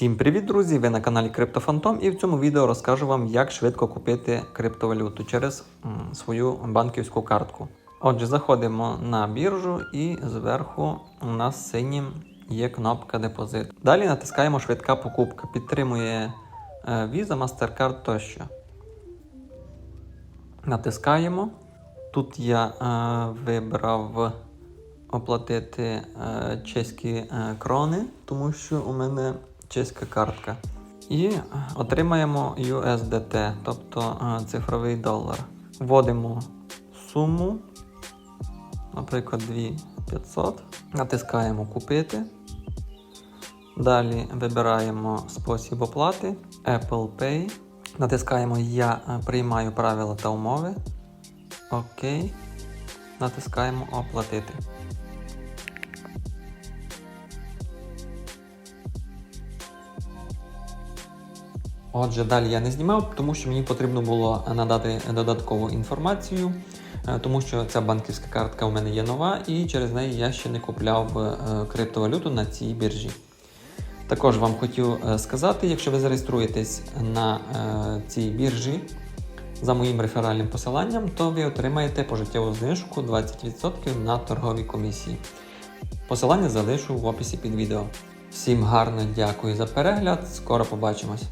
Всім привіт, друзі! Ви на каналі CryptoFantom і в цьому відео розкажу вам, як швидко купити криптовалюту через свою банківську картку. Отже, заходимо на біржу і зверху у нас синім є кнопка депозит. Далі натискаємо швидка покупка. Підтримує е, Visa, MasterCard тощо. Натискаємо. Тут я е, вибрав оплатити е, чеські е, крони, тому що у мене чеська картка. І отримаємо USDT, тобто е, цифровий долар. Вводимо суму, наприклад, 2500. Натискаємо купити. Далі вибираємо спосіб оплати Apple Pay. Натискаємо Я приймаю правила та умови. Окей. Натискаємо оплатити. Отже, далі я не знімав, тому що мені потрібно було надати додаткову інформацію, е, тому що ця банківська картка у мене є нова, і через неї я ще не купляв е, криптовалюту на цій біржі. Також вам хотів е, сказати, якщо ви зареєструєтесь на е, цій біржі за моїм реферальним посиланням, то ви отримаєте пожиттєву знижку 20% на торгові комісії. Посилання залишу в описі під відео. Всім гарно дякую за перегляд, скоро побачимось!